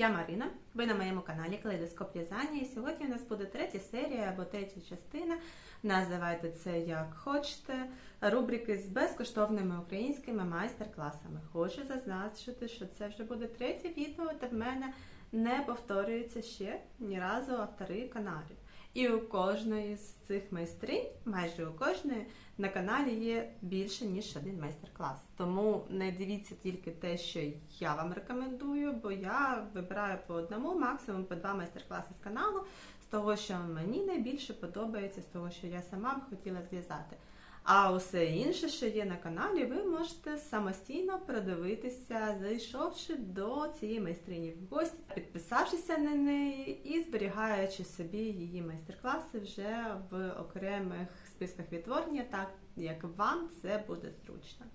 Я Марина. Ви на моєму каналі Калейдоскоп В'язання. І сьогодні у нас буде третя серія або третя частина. Називайте це як хочете. Рубрики з безкоштовними українськими майстер-класами. Хочу зазначити, що це вже буде третє відео, де в мене не повторюється ще ні разу автори каналів. І у кожної з цих майстринь, майже у кожної, на каналі є більше ніж один майстер-клас. Тому не дивіться тільки те, що я вам рекомендую, бо я вибираю по одному, максимум по два майстер-класи з каналу, з того, що мені найбільше подобається, з того, що я сама б хотіла зв'язати. А усе інше, що є на каналі, ви можете самостійно продивитися, зайшовши до цієї майстрині в гості, підписавшися на неї і зберігаючи собі її майстер-класи вже в окремих списках відтворення, так як вам це буде зручно.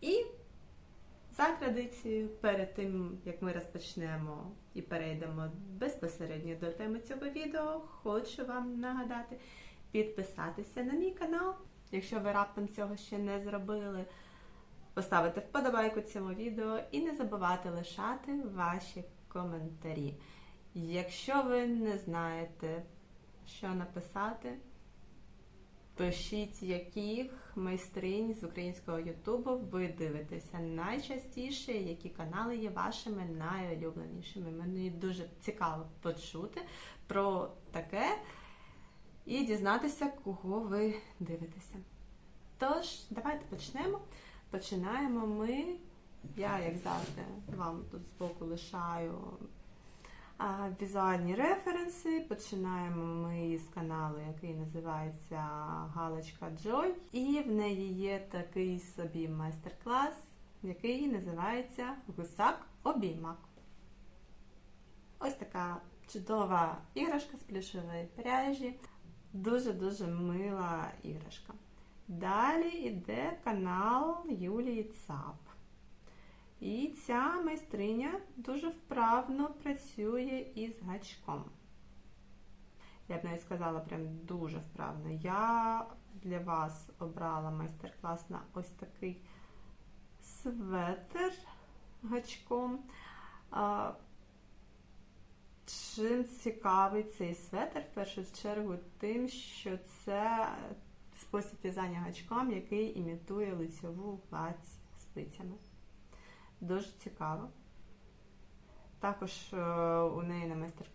І за традицією, перед тим як ми розпочнемо і перейдемо безпосередньо до теми цього відео, хочу вам нагадати підписатися на мій канал, якщо ви раптом цього ще не зробили, поставити вподобайку цьому відео і не забувати лишати ваші коментарі. Якщо ви не знаєте, що написати, пишіть, яких майстринь з українського Ютубу ви дивитеся найчастіше, які канали є вашими найулюбленішими. Мені дуже цікаво почути про таке і дізнатися, кого ви дивитеся. Тож, давайте почнемо. Починаємо ми. Я, як завжди, вам тут збоку лишаю а, візуальні референси. Починаємо ми з каналу, який називається Галочка Joy. І в неї є такий собі майстер-клас, який називається Гусак обіймак. Ось така чудова іграшка з плюшової пряжі. Дуже-дуже мила іграшка. Далі йде канал Юлії Цап. І ця майстриня дуже вправно працює із гачком. Я б навіть сказала, прям дуже вправно. Я для вас обрала майстер-клас на ось такий светр гачком. Чим цікавий цей светр, в першу чергу, тим, що це спосіб в'язання гачком, який імітує лицьову гать спицями. Дуже цікаво. Також у неї на майстер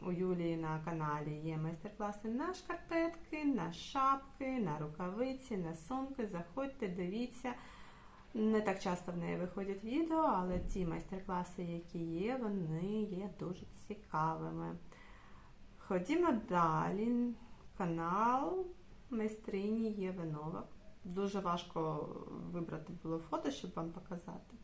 у Юлії на каналі є майстер-класи на шкарпетки, на шапки, на рукавиці, на сумки. Заходьте, дивіться. Не так часто в неї виходять відео, але ті майстер-класи, які є, вони є дуже цікавими. Ходімо далі. Канал майстрині Єви Новак. Дуже важко вибрати було фото, щоб вам показати.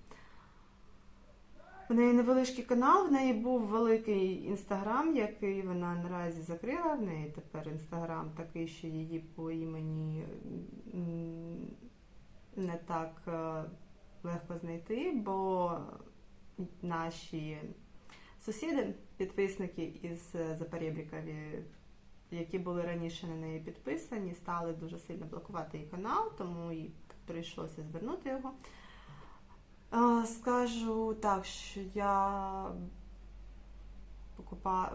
У неї невеличкий канал, в неї був великий інстаграм, який вона наразі закрила. В неї тепер інстаграм такий, що її по імені не так легко знайти, бо наші сусіди, підписники із Запорєбрікові, які були раніше на неї підписані, стали дуже сильно блокувати її канал, тому їй прийшлося звернути його. Скажу так, що я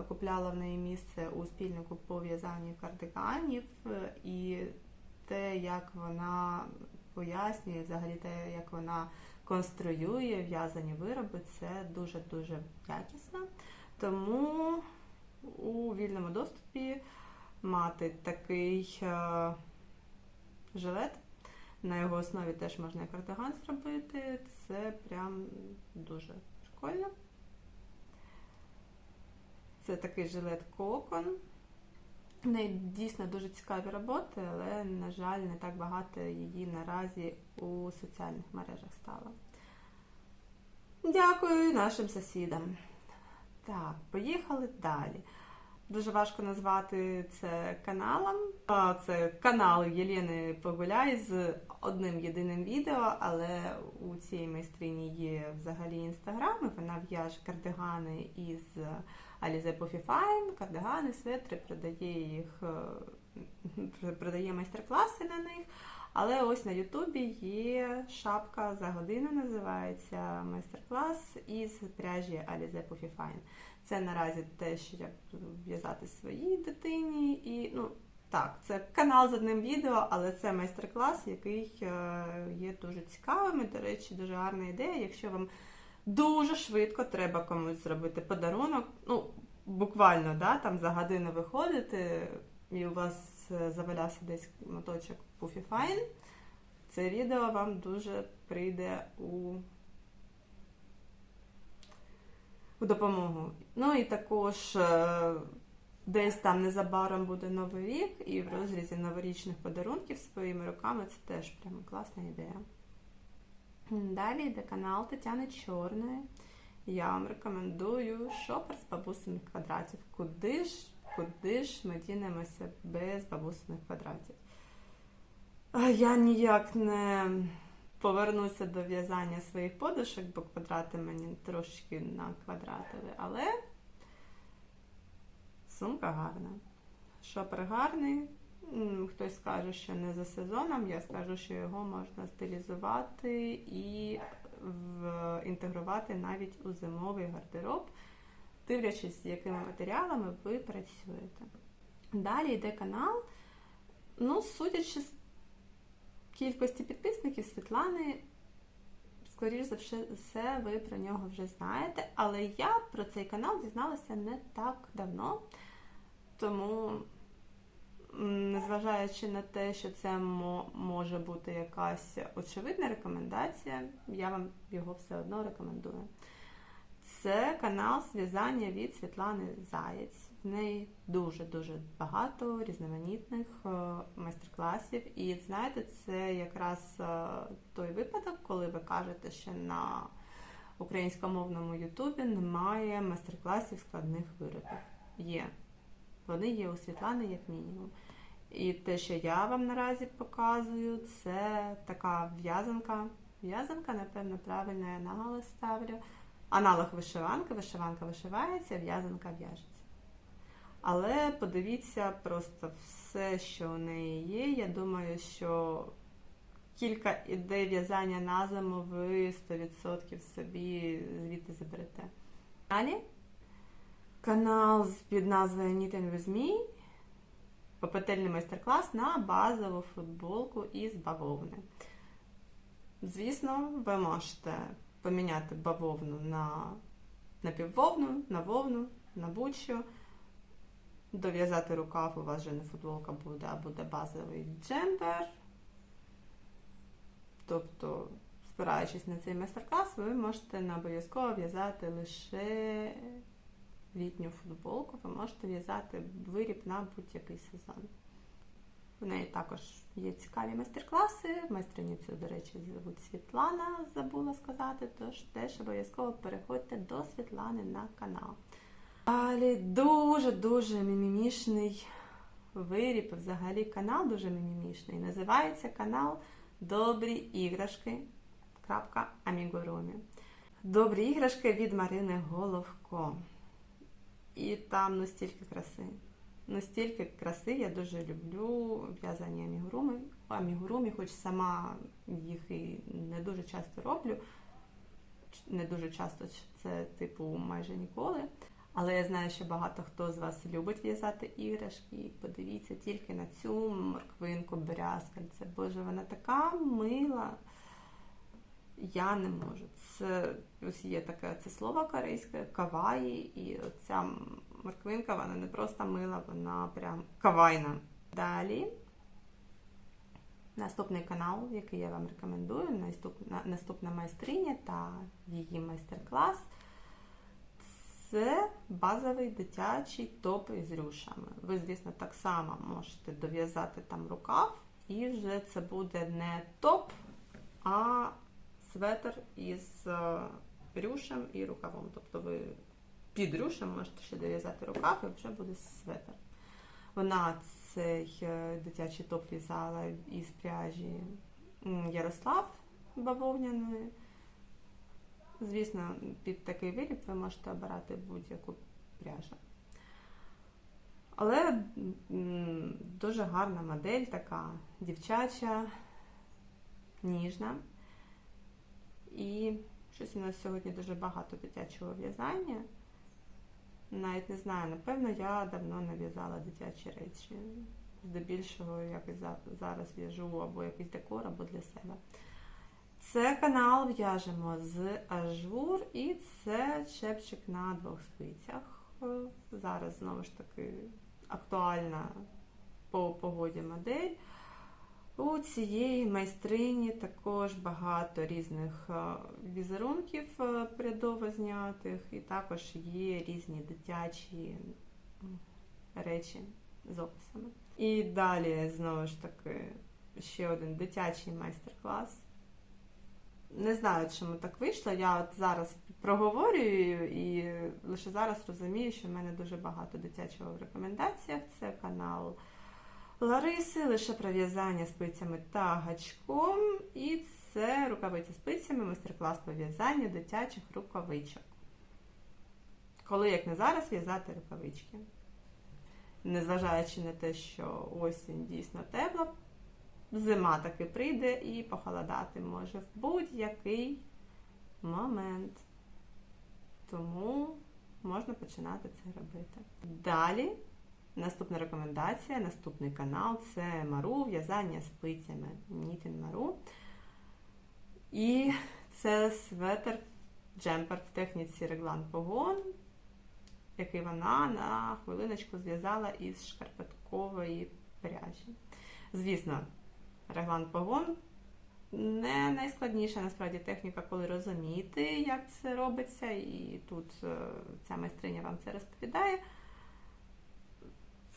купляла в неї місце у спільнику по в'язанню кардиганів, і те, як вона пояснює, взагалі те, як вона конструює в'язані вироби, це дуже-дуже якісно. Тому у вільному доступі мати такий е, жилет. На його основі теж можна і кардиган зробити. Це прям дуже прикольно. Це такий жилет кокон. В неї дійсно дуже цікаві роботи, але, на жаль, не так багато її наразі у соціальних мережах стало. Дякую нашим сусідам. Так, поїхали далі. Дуже важко назвати це каналом. Це канал Єлени Погуляй з одним єдиним відео, але у цій майстрині є взагалі інстаграм, вона в'яже кардигани із Alize Puffy Fine, кардигани, светри, продає їх, продає майстер-класи на них. Але ось на Ютубі є шапка за годину, називається майстер-клас із пряжі Alize Puffy Fine. Це наразі те, що я буду в'язати своїй дитині. І ну так, це канал з одним відео, але це майстер-клас, який е, є дуже цікавим. До речі, дуже гарна ідея. Якщо вам дуже швидко треба комусь зробити подарунок, ну буквально да, там за годину виходити, і у вас е, завалявся десь моточок Puffy Fine, це відео вам дуже прийде у у допомогу. Ну і також е, десь там незабаром буде новий рік, і в розрізі новорічних подарунків своїми руками це теж прямо класна ідея. Далі йде канал Тетяни Чорної. Я вам рекомендую шопер з бабусиних квадратів. Куди ж, куди ж ми дінемося без бабусиних квадратів? Я ніяк не повернуся до в'язання своїх подушок, бо квадрати мені трошки наквадратили, але сумка гарна. Шопер гарний. Хтось скаже, що не за сезоном, я скажу, що його можна стилізувати і в, інтегрувати навіть у зимовий гардероб, дивлячись, з якими матеріалами ви працюєте. Далі йде канал. Ну, судячи з кількості підписників Світлани, скоріш за все, ви про нього вже знаєте, але я про цей канал дізналася не так давно. Тому, незважаючи на те, що це може бути якась очевидна рекомендація, я вам його все одно рекомендую. Це канал зв'язання від Світлани Заєць. В неї дуже-дуже багато різноманітних е, майстер-класів. І знаєте, це якраз е, той випадок, коли ви кажете, що на українськомовному Ютубі немає майстер-класів складних виробів. Є. Вони є у Світлани як мінімум. І те, що я вам наразі показую, це така в'язанка. В'язанка, напевно, правильно я наголос ставлю. Аналог вишиванки, вишиванка вишивається, в'язанка в'яжеться. Але подивіться просто все, що у неї є. Я думаю, що кілька ідей в'язання на зиму ви 100% собі звідти заберете. Далі канал під назвою Knitting with Me. Попетельний майстер-клас на базову футболку із бавовни. Звісно, ви можете поміняти бавовну на напіввовну, на вовну, на будь-що. Дов'язати рукав, у вас вже не футболка буде, а буде базовий джемпер. Тобто, спираючись на цей майстер-клас, ви можете не обов'язково в'язати лише літню футболку, ви можете в'язати виріб на будь-який сезон. У неї також є цікаві майстер-класи. Майстриницю, до речі, звуть Світлана, забула сказати, тож теж обов'язково переходьте до Світлани на канал. Далі дуже-дуже мімімішний виріб, взагалі канал дуже мімімішний. Називається канал Добрі іграшки. Амігурумі. Добрі іграшки від Марини Головко. І там ну стільки краси. Ну стільки краси я дуже люблю в'язання амігуруми. Амігурумі, хоч сама їх і не дуже часто роблю. Не дуже часто це, типу, майже ніколи. Але я знаю, що багато хто з вас любить в'язати іграшки. Подивіться тільки на цю морквинку брязкальце. Боже, вона така мила. Я не можу. Це ось є таке це слово корейське каваї, і ця морквинка, вона не просто мила, вона прям кавайна. Далі наступний канал, який я вам рекомендую, наступна, наступна майстриня та її майстер-клас. Це базовий дитячий топ із рюшами. Ви, звісно, так само можете дов'язати там рукав, і вже це буде не топ, а светр із рюшем і рукавом. Тобто ви під рюшем можете ще дов'язати рукав і вже буде светр. Вона цей дитячий топ в'язала із пряжі Ярослав бавовняної. Звісно, під такий виріб ви можете обирати будь-яку пряжу. Але дуже гарна модель, така дівчача, ніжна. І щось у нас сьогодні дуже багато дитячого в'язання. Навіть не знаю, напевно, я давно не в'язала дитячі речі. Здебільшого якось за- зараз в'яжу або якийсь декор, або для себе. Це канал в'яжемо з ажур, і це чепчик на двох спицях. Е, Зараз знову ж таки актуальна по погоді модель. У цієї майстрині також багато різних е, візерунків е, прядово знятих, і також є різні дитячі речі з описами. І далі, знову ж таки, ще один дитячий майстер-клас. Не знаю, чому так вийшло. Я от зараз проговорюю і лише зараз розумію, що в мене дуже багато дитячого в рекомендаціях. Це канал Лариси, лише про в'язання спицями та гачком. І це рукавиці спицями, майстер-клас по в'язанню дитячих рукавичок. Коли, як не зараз, в'язати рукавички. Незважаючи на те, що осінь дійсно тепла, зима таки прийде і похолодати може в будь-який момент. Тому можна починати це робити. Далі, наступна рекомендація, наступний канал це Мару, в'язання спицями Knitting Мару. І це светр джемпер в техніці реглан погон, який вона на хвилиночку зв'язала із шкарпеткової пряжі. Звісно, реглан погон не найскладніша насправді техніка, коли розуміти, як це робиться, і тут е, ця майстриня вам це розповідає.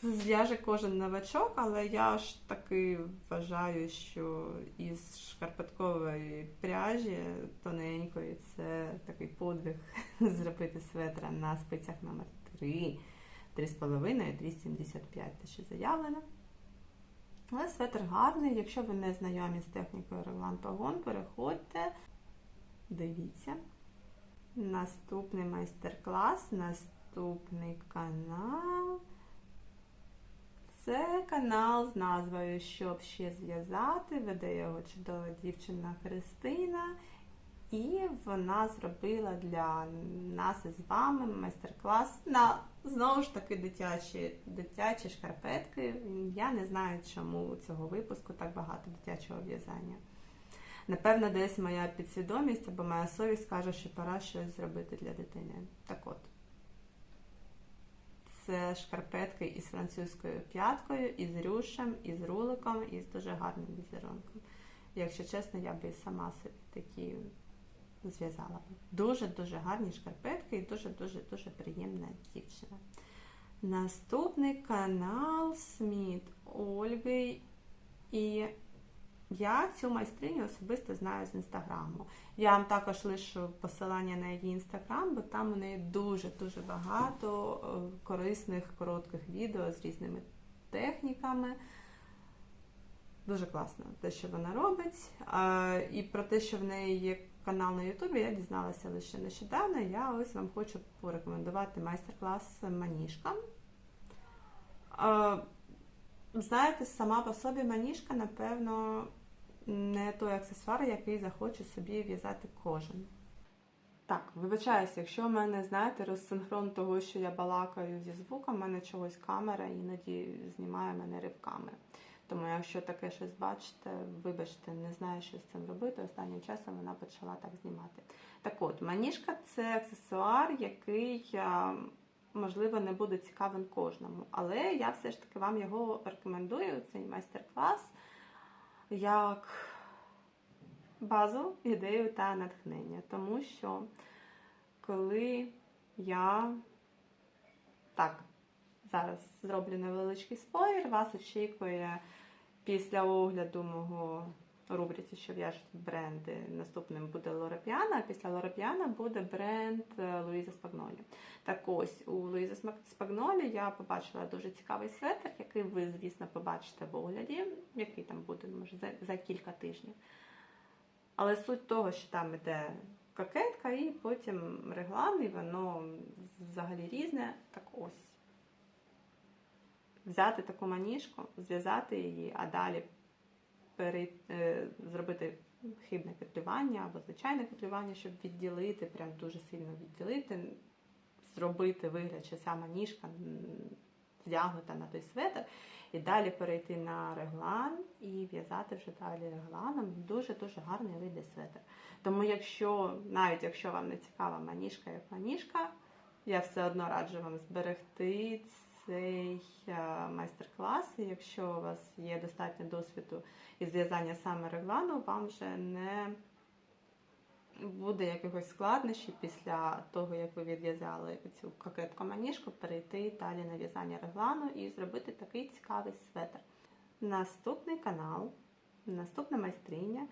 Зв'яже кожен новачок, але я ж таки вважаю, що із шкарпеткової пряжі тоненької це такий подвиг зробити светра на спицях номер 3, 3,5, 275, те, що заявлено. Але светр гарний. Якщо ви не знайомі з технікою Реглан Пагон, переходьте, дивіться. Наступний майстер-клас, наступний канал. Це канал з назвою Щоб ще зв'язати. Веде його чудова дівчина Христина. І вона зробила для нас із вами майстер-клас на знову ж таки дитячі, дитячі шкарпетки. Я не знаю, чому у цього випуску так багато дитячого в'язання. Напевно, десь моя підсвідомість або моя совість каже, що пора щось зробити для дитини. Так от. Це шкарпетки із французькою п'яткою, із рюшем, із руликом, і з дуже гарним візерунком. Якщо чесно, я би сама собі такі зв'язала. Дуже-дуже гарні шкарпетки і дуже-дуже дуже приємна дівчина. Наступний канал Сміт Ольги. І я цю майстриню особисто знаю з інстаграму. Я вам також лишу посилання на її інстаграм, бо там у неї дуже-дуже багато е, корисних коротких відео з різними техніками. Дуже класно те, що вона робить. І про те, що в неї є канал на Ютубі, я дізналася лише нещодавно. Я ось вам хочу порекомендувати майстер-клас Маніжка. Знаєте, сама по собі маніжка, напевно, не той аксесуар, який захоче собі в'язати кожен. Так, вибачаюся, якщо в мене, знаєте, розсинхрон того, що я балакаю зі звуком, в мене чогось камера іноді знімає мене ривками. Тому, якщо таке щось бачите, вибачте, не знаю, що з цим робити. Останнім часом вона почала так знімати. Так от, маніжка це аксесуар, який, можливо, не буде цікавим кожному. Але я все ж таки вам його рекомендую, цей майстер-клас, як базу, ідею та натхнення. Тому що коли я так, зараз зроблю невеличкий спойлер, вас очікує після огляду мого рубриці, що в'яжуть бренди. Наступним буде Лора Піана, а після Лора Піана буде бренд е, Луїза Спагнолі. Так ось у Луїза Спагнолі я побачила дуже цікавий светр, який ви, звісно, побачите в огляді, який там буде може, за, за кілька тижнів. Але суть того, що там іде кокетка і потім реглан, і воно взагалі різне. Так ось. Взяти таку маніжку, зв'язати її, а далі перей... е, зробити схибне котлювання або звичайне котлювання, щоб відділити, прям дуже сильно відділити, зробити вигляд, що сама ніжка м, вдягнута на той светр, і далі перейти на реглан і в'язати вже далі регланом. Дуже-дуже гарний вийде светр. Тому якщо, навіть якщо вам не цікава маніжка як маніжка, я все одно раджу вам зберегти цей майстер-клас. І якщо у вас є достатньо досвіду із в'язання саме реглану, вам вже не буде якихось складнощів після того, як ви відв'язали цю кокетку маніжку, перейти далі на в'язання реглану і зробити такий цікавий светр. Наступний канал, наступна майстриня,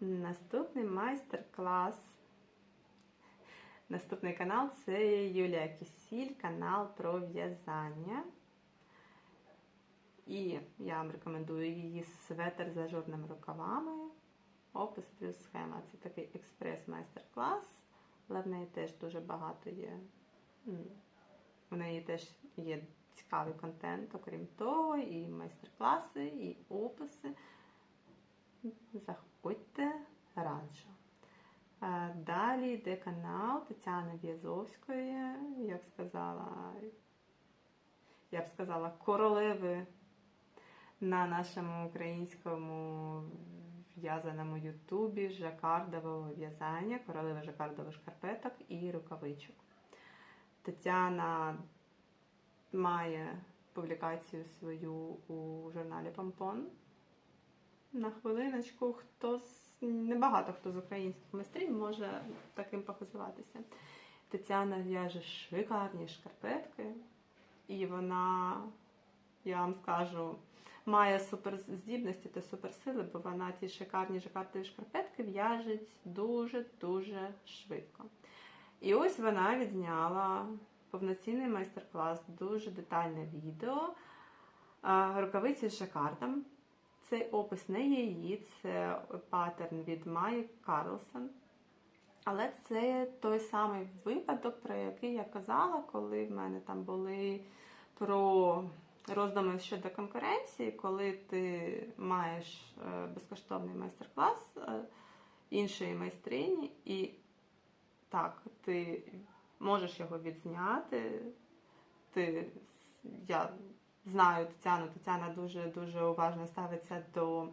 наступний майстер-клас. Наступний канал це Юлія Кісіль, канал про в'язання. І я вам рекомендую її светр з ажурними рукавами. Опис плюс схема. Це такий експрес-майстер-клас. Але в неї теж дуже багато є. В неї теж є цікавий контент, окрім того, і майстер-класи, і описи. Заходьте, раджу. Е, Далі йде канал Тетяни В'язовської, як сказала, я б сказала, королеви на нашому українському в'язаному Ютубі жакардового в'язання, королева жакардових шкарпеток і рукавичок. Тетяна має публікацію свою у журналі Помпон. На хвилиночку, хто з небагато хто з українських майстрів може таким похизуватися. Тетяна в'яже шикарні шкарпетки, і вона, я вам скажу, має суперздібності та суперсили, бо вона ці шикарні жакартові шкарпетки в'яжеть дуже-дуже швидко. І ось вона відзняла повноцінний майстер-клас, дуже детальне відео рукавиці з жакардом. Цей опис не є її, це паттерн від Майї Карлсон. Але це той самий випадок, про який я казала, коли в мене там були про роздуми щодо конкуренції, коли ти маєш е, безкоштовний майстер-клас е, іншої майстрині, і так, ти можеш його відзняти. Ти, я знаю Тетяну, Тетяна дуже дуже уважно ставиться до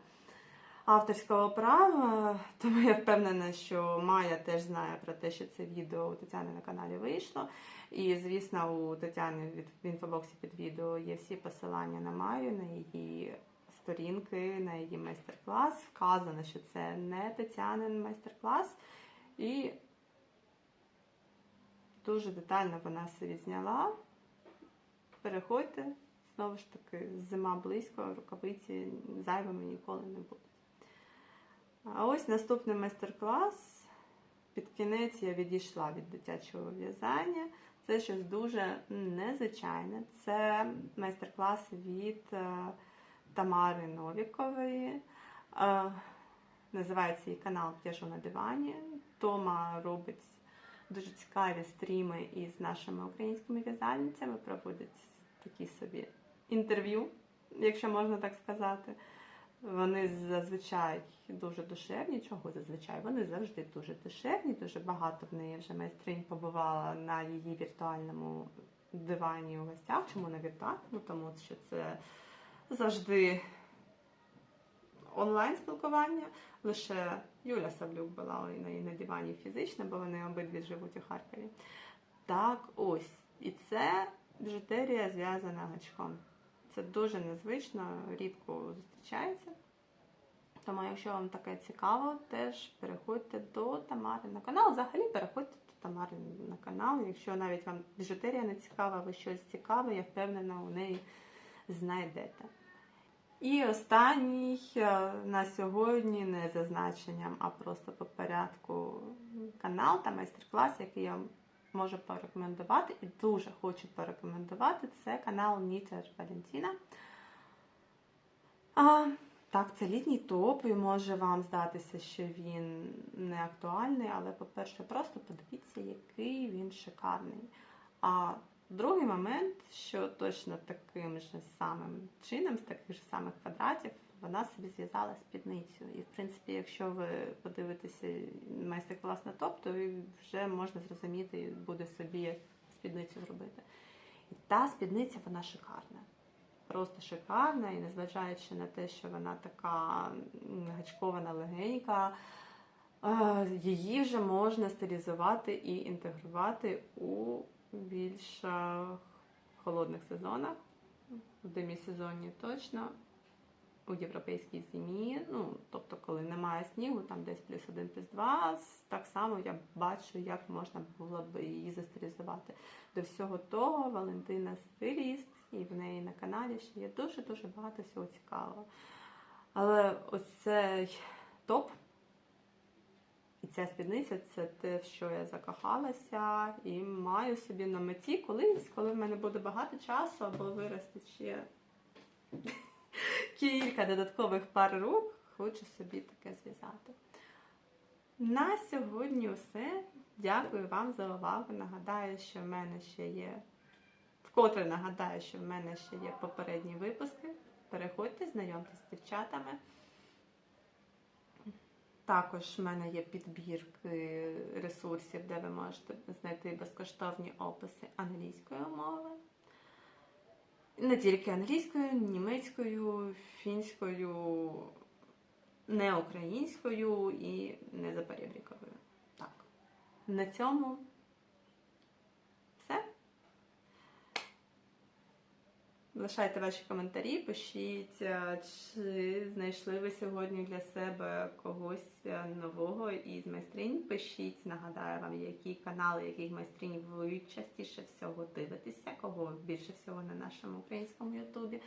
авторського права, тому я впевнена, що Майя теж знає про те, що це відео у Тетяни на каналі вийшло. І, звісно, у Тетяни в інфобоксі під відео є всі посилання на Майю, на її сторінки, на її майстер-клас. Вказано, що це не Тетянин майстер-клас. І дуже детально вона все відзняла. Переходьте, знову ж таки, зима близько, рукавиці зайвими ніколи не будуть. А ось наступний майстер-клас. Під кінець я відійшла від дитячого в'язання. Це щось дуже незвичайне. Це майстер-клас від е, Тамари Новікової. Е, Називається її канал П'яжу на дивані. Тома робить дуже цікаві стріми із нашими українськими в'язальницями, проводить такі собі інтерв'ю, якщо можна так сказати. Вони зазвичай дуже душевні. Чого зазвичай? Вони завжди дуже душевні. Дуже багато в неї вже майстринь побувала на її віртуальному дивані у гостях. Чому на віртуальному? Тому що це завжди онлайн спілкування. Лише Юля Савлюк була на, на дивані фізично, бо вони обидві живуть у Харкові. Так, ось. І це біжутерія зв'язана гачком. Це дуже незвично, рідко зустрічається. Тому, якщо вам таке цікаво, теж переходьте до Тамари на канал. Взагалі переходьте до Тамари на канал. Якщо навіть вам біжутерія не цікава, ви щось цікаве, я впевнена, у неї знайдете. І останній е, на сьогодні не за значенням, а просто по порядку канал та майстер-клас, який я можу порекомендувати і дуже хочу порекомендувати, це канал Нітер Валентіна. А, так, це літній топ, і може вам здатися, що він не актуальний, але, по-перше, просто подивіться, який він шикарний. А другий момент, що точно таким же самим чином, з таких же самих квадратів, вона собі зв'язала спідницю. І, в принципі, якщо ви подивитеся майстер-клас на топ, то вже можна зрозуміти, буде собі спідницю зробити. І та спідниця, вона шикарна. Просто шикарна, і незважаючи на те, що вона така гачкована, легенька, е, її вже можна стилізувати і інтегрувати у більш холодних сезонах, в демісезоні точно, у європейській зимі, ну, тобто, коли немає снігу, там десь плюс один, плюс два, так само я бачу, як можна було б її застилізувати. До всього того, Валентина стиліст, і в неї на каналі ще є дуже-дуже багато всього цікавого. Але оцей топ і ця спідниця це те, в що я закохалася, і маю собі на меті колись, коли в мене буде багато часу, або виросте ще кілька додаткових пар рук, хочу собі таке зв'язати. На сьогодні все. Дякую вам за увагу. Нагадаю, що в мене ще є. Вкотре нагадаю, що в мене ще є попередні випуски. Переходьте, знайомтесь з дівчатами. Також в мене є підбірки ресурсів, де ви можете знайти безкоштовні описи англійської мови. Не тільки англійською, німецькою, фінською, не українською і не заперебріковою. Так. На цьому все. Лишайте ваші коментарі, пишіть, е, чи знайшли ви сьогодні для себе когось е, нового із майстринь. Пишіть, нагадаю вам, які канали, яких майстринь ви частіше всього дивитеся, кого більше всього на нашому українському ютубі.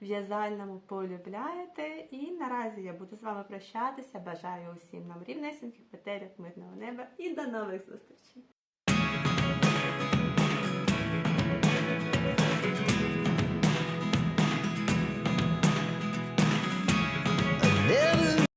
В'язальному полюбляєте. І наразі я буду з вами прощатися. Бажаю усім нам рівнесеньких петелек, мирного неба і до нових зустрічей!